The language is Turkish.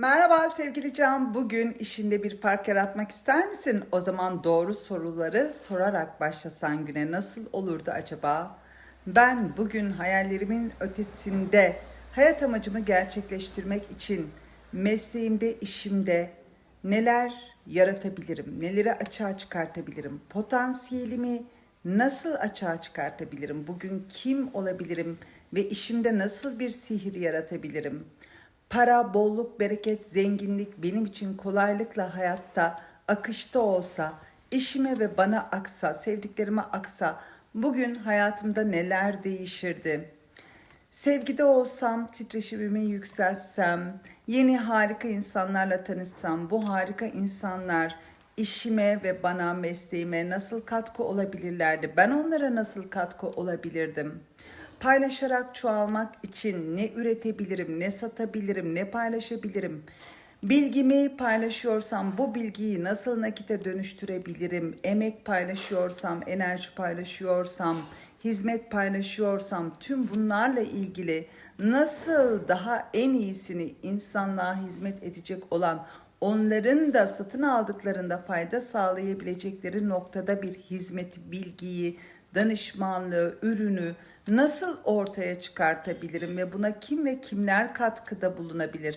Merhaba sevgili Can. Bugün işinde bir fark yaratmak ister misin? O zaman doğru soruları sorarak başlasan güne nasıl olurdu acaba? Ben bugün hayallerimin ötesinde hayat amacımı gerçekleştirmek için mesleğimde, işimde neler yaratabilirim? Neleri açığa çıkartabilirim? Potansiyelimi nasıl açığa çıkartabilirim? Bugün kim olabilirim ve işimde nasıl bir sihir yaratabilirim? Para, bolluk, bereket, zenginlik benim için kolaylıkla hayatta akışta olsa, işime ve bana aksa, sevdiklerime aksa bugün hayatımda neler değişirdi? Sevgide olsam, titreşimimi yükseltsem, yeni harika insanlarla tanışsam, bu harika insanlar işime ve bana, mesleğime nasıl katkı olabilirlerdi? Ben onlara nasıl katkı olabilirdim? Paylaşarak çoğalmak için ne üretebilirim, ne satabilirim, ne paylaşabilirim? Bilgimi paylaşıyorsam bu bilgiyi nasıl nakite dönüştürebilirim? Emek paylaşıyorsam, enerji paylaşıyorsam, hizmet paylaşıyorsam tüm bunlarla ilgili nasıl daha en iyisini insanlığa hizmet edecek olan onların da satın aldıklarında fayda sağlayabilecekleri noktada bir hizmeti, bilgiyi, danışmanlığı, ürünü nasıl ortaya çıkartabilirim ve buna kim ve kimler katkıda bulunabilir?